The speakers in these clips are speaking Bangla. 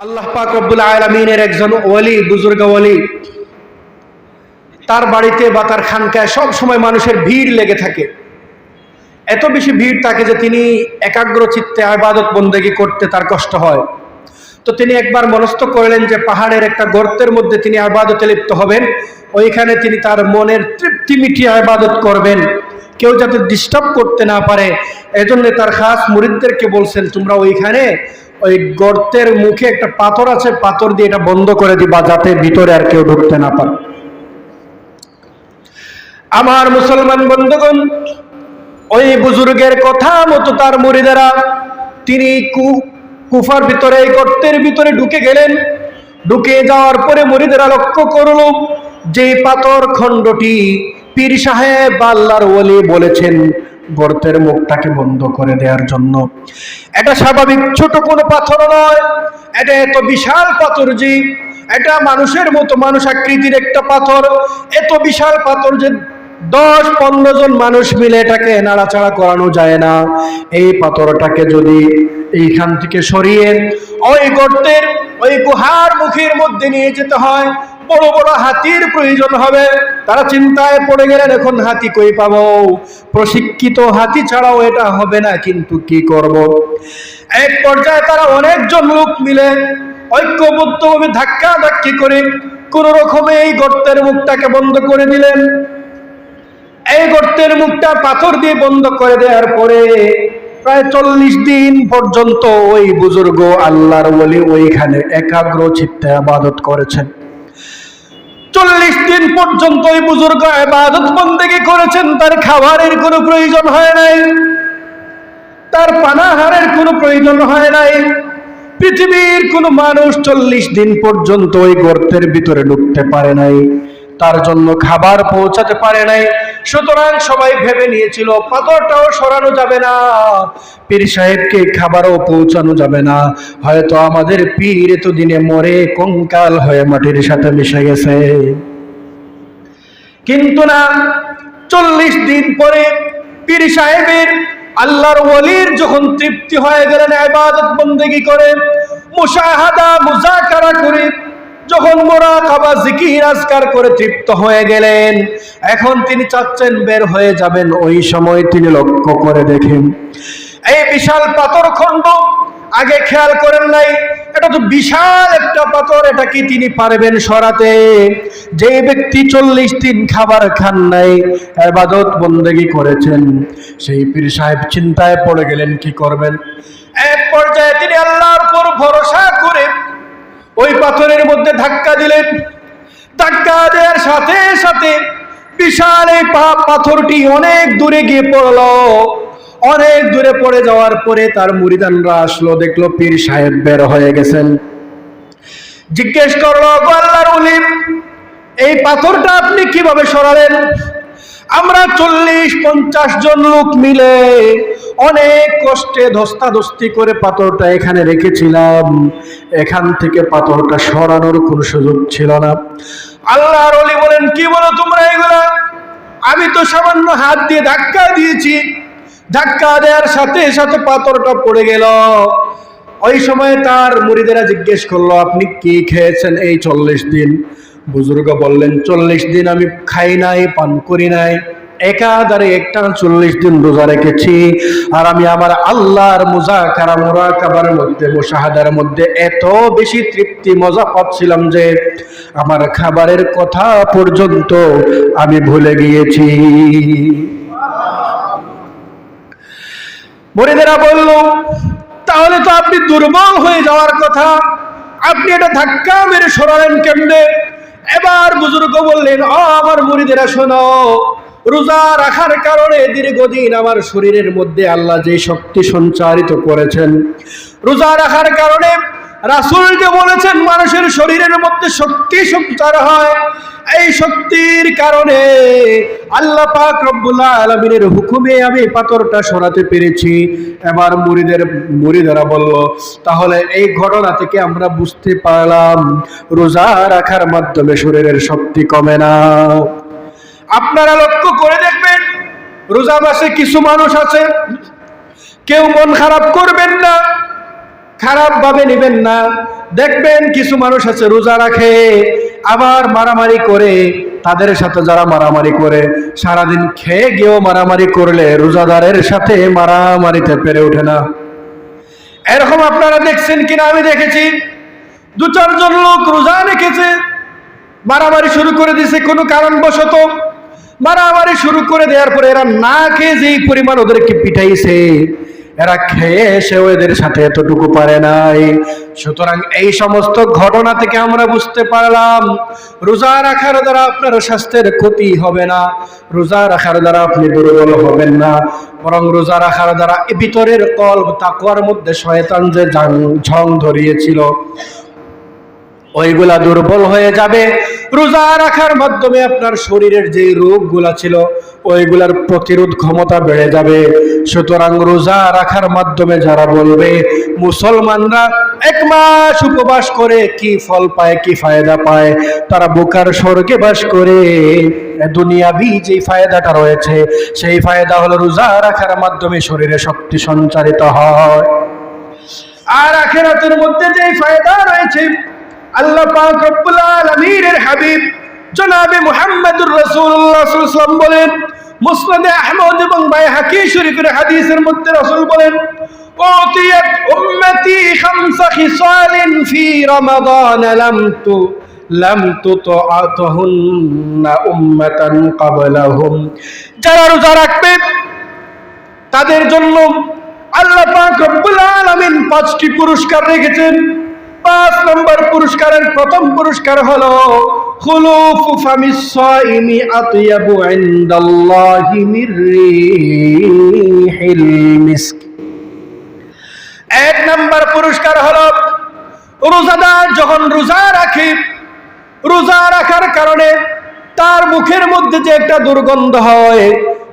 আল্লাহ পাক রব্বুল আলমিনের একজন ওয়ালি, বুজুর্গ ওয়ালি। তার বাড়িতে বা তার খানকায় সব সময় মানুষের ভিড় লেগে থাকে। এত বেশি ভিড় থাকে যে তিনি একাগ্র চিত্তে আবাদত বন্দেগী করতে তার কষ্ট হয়। তো তিনি একবার মনস্থ করলেন যে পাহাড়ের একটা গর্তের মধ্যে তিনি আবাদতে লিপ্ত হবেন। ওইখানে তিনি তার মনের তৃপ্তি মিটিয়ে আবাদত করবেন। কেউ যাতে ডিস্টার্ব করতে না পারে। এজন্য তার খাস মুরিদদেরকে বলছেন, তোমরা ওইখানে ওই গর্তের মুখে একটা পাথর আছে, পাথর দিয়ে এটা বন্ধ করে দিবা যাতে ভিতরে আর কেউ ঢুকতে না পারে। আমার মুসলমান বন্ধুগণ, ওই বুজুর্গের কথা মতো তার মুরিদেরা তিনি কুফার ভিতরে, এই গর্তের ভিতরে ঢুকে গেলেন। ঢুকে যাওয়ার পরে মুরিদেরা লক্ষ্য করল যে পাথর খণ্ডটি পীর সাহেব আল্লাহর ওলি বলেছেন। গর্তের মুখটাকে বন্ধ করে দেওয়ার জন্য। এটা স্বাভাবিক, ছোট কোনো পাথর নয়। এটা এত বিশাল পাথর যে এটা মানুষের মতো মানুষ আকৃতির একটা পাথর। এত বিশাল পাথর যে দশ পনেরো জন মানুষ মিলে এটাকে নাড়াচাড়া করানো যায় না। এই পাথরটাকে যদি এইখান থেকে সরিয়ে ওই গর্তের, ওই গুহার মুখের মধ্যে নিয়ে যেতে হয় বড় বড় হাতির প্রয়োজন হবে। তারা চিন্তায় পড়ে গেলেন, এখন হাতি কই পাবো? প্রশিক্ষিত হাতি ছাড়াও এটা হবে না, কিন্তু কি করব। এক পর্যায়ে তারা অনেকজন লোক মিলে ঐক্যবদ্ধভাবে ধাক্কা ধাক্কি করে কোন রকমে এই গর্তের মুখটাকে বন্ধ করে দিলেন। এই গর্তের মুখটা পাথর দিয়ে বন্ধ করে দেওয়ার পরে প্রায় চল্লিশ দিন পর্যন্ত ওই বুজুর্গ আল্লাহর বলি ওইখানে একাগ্র চিত্তে আবাদত করেছেন। চল্লিশ দিন পর্যন্ত ওই বুজুর্গ এবাদত বন্দেগি করেছেন, তার খাবারের কোনো প্রয়োজন হয় নাই, তার পানাহারের কোনো প্রয়োজন হয় নাই। পৃথিবীর কোনো মানুষ চল্লিশ দিন পর্যন্ত ওই গর্তের ভিতরে ঢুকতে পারে নাই, তার জন্য খাবার পৌঁছাতে পারে নাই। সুতরাং সবাই ভেবে নিয়েছিল, পাথরটাও সরানো যাবে না। পীর সাহেবকে খাবারও পৌঁছানো যাবে না। হয়তো আমাদের পীর এতদিনে মরে কঙ্কাল হয়ে মাটির সাথে মিশে গেছে। কিন্তু না, চল্লিশ দিন পরে পীর সাহেবের আল্লাহর ওলির যখন তৃপ্তি হয়ে গেলেন, ইবাদত বন্দেগী করে, মুশাহাদা, মুজাকারা করে যখন মোরা কাবা জিকির আজকার করে তৃপ্ত হয়ে গেলেন, এখন তিনি চাচ্ছেন বের হয়ে যাবেন, ওই সময় তিনি লক্ষ্য করে দেখেন। এই বিশাল পাথর খণ্ড, আগে খেয়াল করেন নাই, এটা তো বিশাল একটা পাথর, এটা কি তিনি পারবেন সরাতে? যে ব্যক্তি চল্লিশ দিন খাবার খান নাই, এবাদত বন্দেগি করেছেন, সেই পীর সাহেব চিন্তায় পড়ে গেলেন, কি করবেন? এক পর্যায়ে তিনি আল্লাহর উপর ভরসা করে ওই পাথরের মধ্যে ধাক্কা দিলেন। ধাক্কা দেওয়ার সাথে সাথে বিশাল এই পাথরটি অনেক দূরে গিয়ে পড়ল। অনেক দূরে পড়ে যাওয়ার পরে তার মুরিদানরা আসলো, দেখল পীর সাহেব বের হয়ে গেছেন। জিজ্ঞেস করল "গো আল্লাহর ওলি, এই পাথরটা আপনি কীভাবে সরালেন? আমরা চল্লিশ পঞ্চাশ জন লোক মিলে অনেক কষ্টে ধস্তাধস্তি করে পাথরটা এখানে রেখেছিলাম। এখান থেকে পাথরটা সরানোর কোনো সুযোগ ছিল না। আল্লাহর অলি বলেন, কি বলো তোমরা এগুলা? আমি তো সামান্য হাত দিয়ে ধাক্কা দিয়েছি। ধাক্কা দেওয়ার সাথে সাথে পাথরটা পড়ে গেল। ওই সময় তার মুড়িদেরা জিজ্ঞেস করল, আপনি কি খেয়েছেন এই চল্লিশ দিন? বুজুর্গ বললেন, চল্লিশ দিন আমি খাই নাই, পান করি নাই। একাধারে একটা চল্লিশ দিন রোজা রেখেছি। আর আমি আমার আল্লাহর মোজা কারা মোরা কাবার মধ্যে, মোশাহাদার মধ্যে এত বেশি তৃপ্তি, মজা পাচ্ছিলাম যে আমার খাবারের কথা পর্যন্ত আমি ভুলে গিয়েছি। মরিদেরা বলল, তাহলে তো আপনি দুর্বল হয়ে যাওয়ার কথা। আপনি এটা ধাক্কা মেরে সরালেন কেমনে? এবার বুজুর্গ বললেন ও আমার মুড়িদেরা শোনো রোজা রাখার কারণে দীর্ঘদিন আমার শরীরের মধ্যে আল্লাহ যে শক্তি সঞ্চারিত করেছেন। রোজা রাখার কারণে রাসুল যে বলেছেন, মানুষের শরীরের মধ্যে শক্তি সঞ্চার হয়। এই শক্তির কারণে আল্লাহ পাক রব্বুল আলমিনের হুকুমে আমি পাথরটা সরাতে পেরেছি। এবার মুড়িদের, মুড়িদারা বলল, তাহলে এই ঘটনা থেকে আমরা বুঝতে পারলাম, রোজা রাখার মাধ্যমে শরীরের শক্তি কমে না। আপনারা লক্ষ্য করে দেখবেন রোজা মাসে কিছু মানুষ আছে, কেউ মন খারাপ করবেন না, খারাপ ভাবে নেবেন না। দেখবেন কিছু মানুষ আছে রোজা রাখে, আবার মারামারি করে, তাদের সাথে যারা মারামারি করে, সারাদিন খেয়ে গিয়েও মারামারি করলে রোজাদারের সাথে মারামারিতে পেরে ওঠে না। এরকম আপনারা দেখছেন কিনা আমি দেখেছি দু চারজন লোক রোজা রেখেছে, মারামারি শুরু করে দিছে কোনো কারণবশত মারামারি শুরু করে দেওয়ার পরে এরা না খেয়ে যেই পরিমাণ ওদেরকে পিটাইছে, এরা খেয়ে এসেও এদের সাথে এতটুকু পারে নাই। সুতরাং এই সমস্ত ঘটনা থেকে আমরা বুঝতে পারলাম, রোজা রাখার দ্বারা আপনার স্বাস্থ্যের ক্ষতি হবে না, রোজা রাখার দ্বারা আপনি দুর্বল হবেন না, বরং রোজা রাখার দ্বারা ভিতরের কল তাকুয়ার মধ্যে শয়তান যে ঝং ধরিয়েছিল ওইগুলা দুর্বল হয়ে যাবে। রোজা রাখার মাধ্যমে আপনার শরীরের যে রোগগুলা ছিল, ওইগুলার প্রতিরোধ ক্ষমতা বেড়ে যাবে। সুতরাং রোজা রাখার মাধ্যমে যারা বলবে, মুসলমানরা এক মাস উপবাস করে কি ফল পায়, কি ফায়দা পায়? তারা বোকার স্বর্গে বাস করে। দুনিয়াবি যে ফায়দাটা রয়েছে, সেই ফায়দা হলো রোজা রাখার মাধ্যমে শরীরে শক্তি সঞ্চারিত হয়। আর আখেরাতের মধ্যে যে ফায়দা রয়েছে আল্লাহ পাক রব্বুল আলামিনের হাবিব জনাবে মুহাম্মদুর রাসূলুল্লাহ সাল্লাল্লাহু বলেন, মুসনাদে আহমদ এবং বাইহাকি শরীফের হাদিসের মধ্যে রাসূল বলেন, উতিয়াত উম্মতি খামসা খিসালিন ফি রমাদান, লাম তু, লাম তুতআতুহুন্না উম্মাতান ক্বাবলাহুম। যারা রোজা রাখবে, তাদের জন্য আল্লাহ পাক রব্বুল পাঁচটি পুরস্কার রেখেছেন। পাঁচ নম্বর পুরস্কারের প্রথম পুরস্কার হলো এক নম্বর পুরস্কার হলো, রোজাদার যখন রোজা রাখে, রোজা রাখার কারণে তার মুখের মধ্যে যে একটা দুর্গন্ধ হয়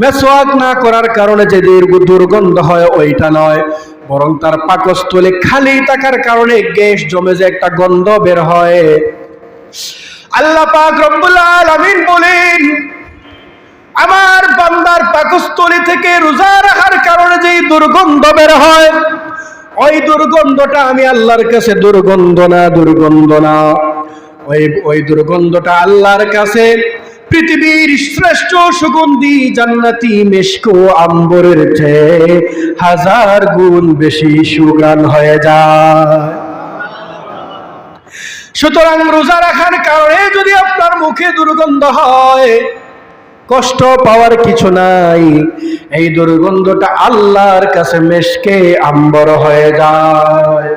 মেসোয়াক না করার কারণে যে দীর্ঘ দুর্গন্ধ হয়, ওইটা নয়। বরং তার পাকস্থলে খালি থাকার কারণে গ্যাস জমে যে একটা গন্ধ বের হয়। আল্লাহ পাক রব্বুল আলামিন বলেন, আমার বান্দার পাকস্থলী থেকে রোজা রাখার কারণে যে দুর্গন্ধ বের হয়, ওই দুর্গন্ধটা আমি আল্লাহর কাছে দুর্গন্ধ না দুর্গন্ধ না। ওই ওই দুর্গন্ধটা আল্লাহর কাছে পৃথিবীর শ্রেষ্ঠ সুগন্ধি জান্নাতি মেশকো আম্বরের চেয়ে হাজার গুণ বেশি সুগান হয়ে যায়। সুতরাং রোজা রাখার কারণে যদি আপনার মুখে দুর্গন্ধ হয়, কষ্ট পাওয়ার কিছু নাই। এই দুর্গন্ধটা আল্লাহর কাছে মেশকে আম্বর হয়ে যায়।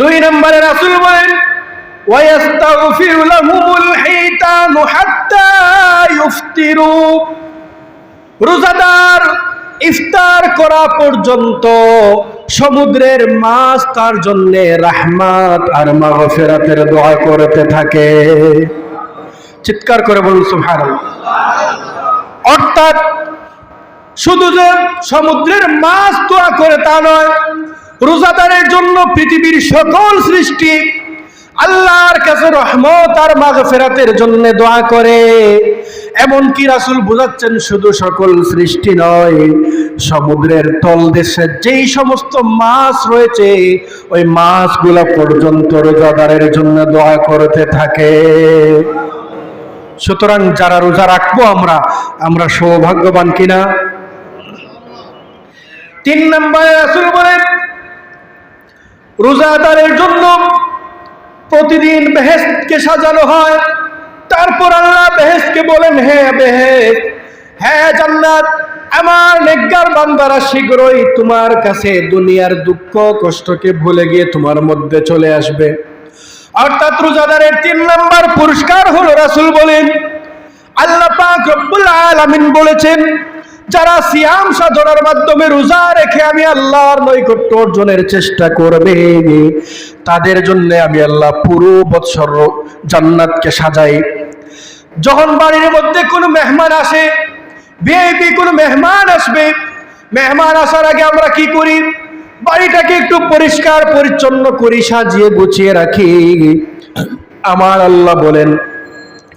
দুই নম্বরে রাসূল বলেন ويستغفر لهم الحيتان حتى يفطروا রোজাদার ইফতার করা পর্যন্ত সমুদ্রের মাছ তার জন্য রাহমাত আর মাগফিরাতের দোয়া করতে থাকে চিৎকার করে বলুন সুবহানাল্লাহ অর্থাৎ শুধু যে সমুদ্রের মাছ দোয়া করে তা নয় রোজাদারের জন্য পৃথিবীর সকল সৃষ্টি আল্লাহর কাছে রহমত আর মাগফিরাতের জন্য দোয়া করে। এমন কি রাসূল বোঝাচ্ছেন, শুধু সকল সৃষ্টি নয়, সমুদ্রের তলদেশে যেই সমস্ত মাছ রয়েছে, ওই মাছগুলা পর্যন্ত রোজাদারের জন্য দোয়া করতে থাকে। সুতরাং যারা রোজা রাখব আমরা আমরা সৌভাগ্যবান কিনা? তিন নম্বরে রাসূল বলেন, রোজাদারের জন্য প্রতিদিন বেহেশতকে সাজানো হয়। তারপর আল্লাহ বেহেশতকে বলেন হ্যাঁ বেহেশত হ্যাঁ জান্নাত, আমার নেককার বান্দারা শীঘ্রই তোমার কাছে দুনিয়ার দুঃখ, কষ্টকে ভুলে গিয়ে তোমার মধ্যে চলে আসবে। অর্থাৎ রোজাদারের তিন নম্বর পুরস্কার হলো রাসূল বলেন, আল্লাহ পাক রব্বুল আলামিন বলেছেন যারা সিয়াম সাধনার মাধ্যমে রোজা রেখে আমি আল্লাহর নৈকট্য অর্জনের চেষ্টা করবে, তাদের জন্য আমি আল্লাহ পুরো বৎসর জান্নাতকে সাজাই। যখন বাড়ির মধ্যে কোনো মেহমান আসে ভিআইপি কোনো মেহমান আসবে, মেহমান আসার আগে আমরা কি করি? বাড়িটাকে একটু পরিষ্কার, পরিচ্ছন্ন করি, সাজিয়ে গুছিয়ে রাখি। আমার আল্লাহ বলেন,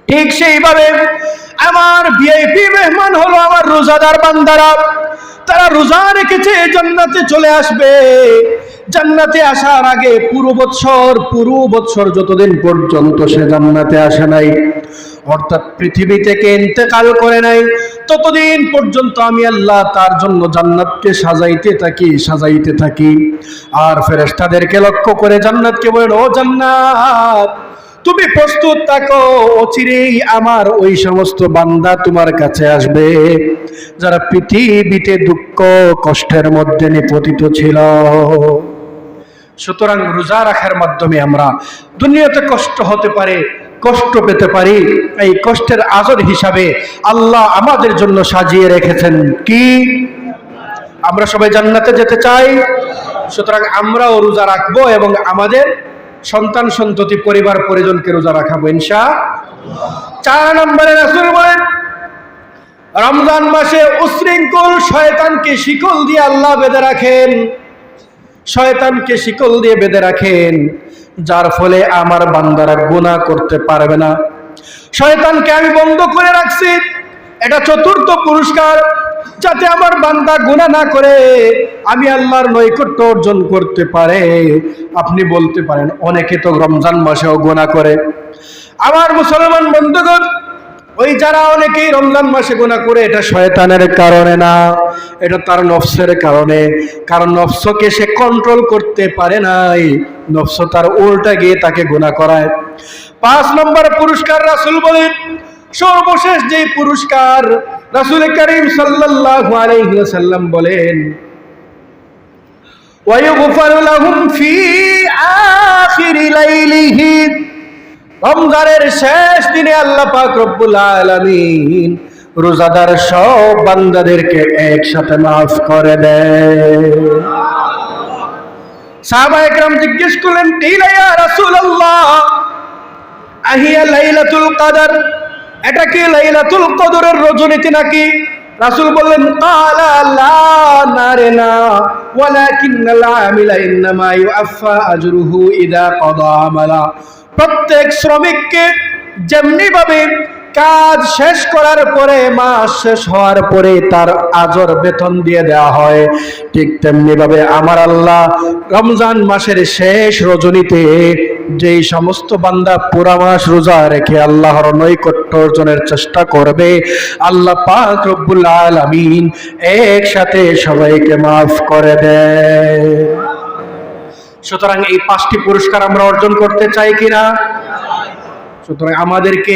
ঠিক সেইভাবে আমার ভিআইপি মেহমান হলো আমার রোজাদার বান্দারা। তারা রোজা রেখেছে, জান্নাতে চলে আসবে। জান্নাতে আসার আগে পুরো বৎসর পুরো বৎসর যতদিন পর্যন্ত সে জান্নাতে আসে নাই, অর্থাৎ পৃথিবী থেকে ইন্তেকাল করে নাই, ততদিন পর্যন্ত আমি আল্লাহ তার জন্য জান্নাতকে সাজাইতে থাকি সাজাইতে থাকি। আর ফেরেশতাদেরকে লক্ষ্য করে জান্নাতকে বলেন, ও জান্নাত তুমি প্রস্তুত থাকো, অচিরেই আমার ওই সমস্ত বান্দা তোমার কাছে আসবে। যারা পৃথিবীতে দুঃখ, কষ্টের মধ্যে নিপতিত ছিল। সুতরাং রোজা রাখার মাধ্যমে আমরা দুনিয়াতে কষ্ট হতে পারে, কষ্ট পেতে পারি। এই কষ্টের আজর হিসাবে আল্লাহ আমাদের জন্য সাজিয়ে রেখেছেন কি? আমরা সবাই জান্নাতে যেতে চাই। সুতরাং আমরাও রোজা রাখব এবং আমাদের সন্তান সন্ততি পরিবার পরিজনকে রোজা রাখাবো ইনশা চার নম্বরে রাসূল বলেন, রমজান মাসে উশৃঙ্খল শয়তানকে শিকল দিয়ে আল্লাহ বেঁধে রাখেন। শয়তানকে শিকল দিয়ে বেঁধে রাখেন, যার ফলে আমার বান্দারা গুনাহ করতে পারবে না। শয়তানকে আমি বন্ধ করে রাখছি। এটা চতুর্থ পুরস্কার। যাতে আমার বান্দা গুনাহ না করে, আমি আল্লাহর নৈকট্য অর্জন করতে পারে। আপনি বলতে পারেন, অনেকে তো রমজান মাসেও গুনাহ করে। আমার মুসলমান বন্ধুগণ, ওই যারা অনেকেই রমজান মাসে গোনা করে, এটা শয়তানের কারণে না, এটা তার নফসের কারণে। কারণ নফসকে সে কন্ট্রোল করতে পারে নাই, নফস তার উল্টা গিয়ে তাকে গোনা করায়। পাঁচ নম্বর পুরস্কার রাসুল বলেন, সর্বশেষ যে পুরস্কার রাসুল করিম সাল্লাল্লাহু আলাইহি ওয়াসাল্লাম বলেন ويغفر لهم في آخر ليله রমজানের শেষ দিনে আল্লাহ পাক রব্বুল আলামিন রোজাদার সব বান্দাদেরকে একসাথে মাফ করে দেয় সাহাবা একরাম জিজ্ঞেস করলেন কিলা ইয়া রাসূলুল্লাহ আহিয়া লাইলাতুল কদর এটা কি লাইলাতুল কদরের রজনীতি নাকি? রাসুল বললেন প্রত্যেক শ্রমিককে যেমনি ভাবে কাজ শেষ করার পরে, মাস শেষ হওয়ার পরে তার আজর বেতন দিয়ে দেওয়া হয়। ঠিক তেমনি ভাবে আমার আল্লাহ রমজান মাসের শেষ রজনীতে যেই সমস্ত বান্দা পুরা মাস রোজা রেখে আল্লাহর নৈকট্য অর্জনের চেষ্টা করবে, আল্লাহ পাক রব্বুল আলামিন একসাথে সবাইকে মাফ করে দেয় সুতরাং এই পাঁচটি পুরস্কার আমরা অর্জন করতে চাই কিনা? সুতরাং আমাদেরকে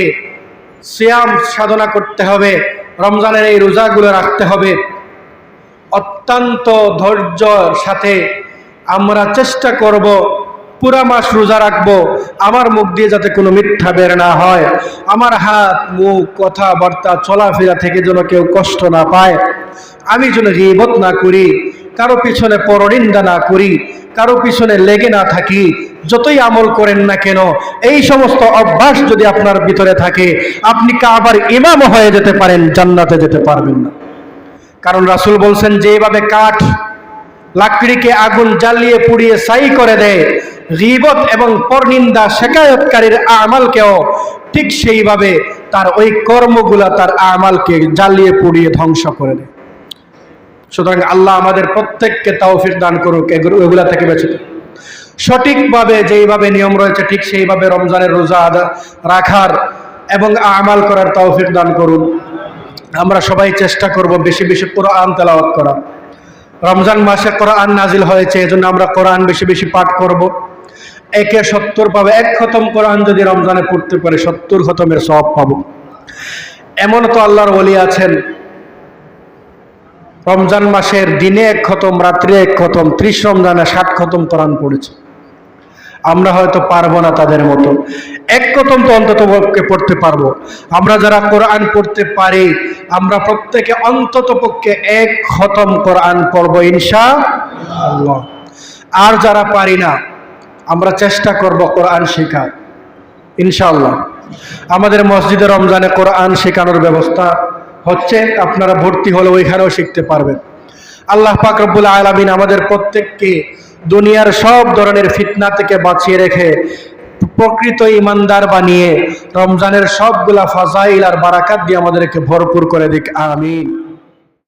সিয়াম সাধনা করতে হবে, রমজানের এই রোজাগুলো রাখতে হবে। অত্যন্ত ধৈর্যর সাথে আমরা চেষ্টা করব, পুরা মাস রোজা রাখব, আমার মুখ দিয়ে যাতে কোনো মিথ্যা বের না হয়, আমার হাত, মুখ, কথাবার্তা, চলাফেরা থেকে যেন কেউ কষ্ট না পায়। আমি যেন রিবত না করি, কারও পিছনে পরনিন্দা না করি কারও পিছনে লেগে না থাকি, যতই আমল করেন না কেন, এই সমস্ত অভ্যাস যদি আপনার ভিতরে থাকে, আপনি কাবার ইমাম হয়ে যেতে পারেন, জান্নাতে যেতে পারবেন না। কারণ রাসূল বলছেন যে এভাবে কাঠ লাকড়িকে আগুন জ্বালিয়ে পুড়িয়ে সাই করে দেয়, গিবত এবং পরনিন্দা শেখায়তকারীর আমালকেও ঠিক সেইভাবে তার ওই কর্মগুলা তার আমালকে জ্বালিয়ে পুড়িয়ে ধ্বংস করে দেয়। সুতরাং আল্লাহ আমাদের প্রত্যেককে তৌফিক দান করুক এগুলো থেকে বেঁচে। সঠিকভাবে যেইভাবে নিয়ম রয়েছে, ঠিক সেইভাবে রমজানের রোজা আদা রাখার এবং আমাল করার তৌফিক দান করুন। আমরা সবাই চেষ্টা করব বেশি বেশি কোরআন তেলাওয়াত করা রমজান মাসে কোরআন নাজিল হয়েছে, এজন্য আমরা কোরআন বেশি বেশি পাঠ করব। একে সত্তর পাবে, এক খতম কোরআন যদি রমজানে পড়তে পারে, সত্তর খতমের সব পাবো। এমন তো আল্লাহর ওলি আছেন রমজান মাসের দিনে এক খতম, রাত্রে এক খতম, ত্রিশ রমজানে ষাট খতম কোরআন পড়েছে। আমরা হয়তো পারব না তাদের মতো। এক খতম তো অন্তত পড়তে পারব। আমরা যারা কোরআন পড়তে পারি, আমরা প্রত্যেকে অন্তত পক্ষে এক খতম কোরআন পড়ব ইনশা আর যারা পারি না, আমরা চেষ্টা করব কোরআন শেখার ইনশাআল্লাহ আমাদের মসজিদে রমজানে কোরআন শেখানোর ব্যবস্থা হচ্ছে আপনারা ভর্তি হলে ওইখানেও শিখতে পারবেন। আল্লাহ পাক আলামিন আমাদের প্রত্যেককে দুনিয়ার সব ধরনের ফিতনা থেকে বাঁচিয়ে রেখে প্রকৃত ইমানদার বানিয়ে রমজানের সবগুলা ফাজাইল আর বারাকাত দিয়ে আমাদেরকে ভরপুর করে দিক, আমিন।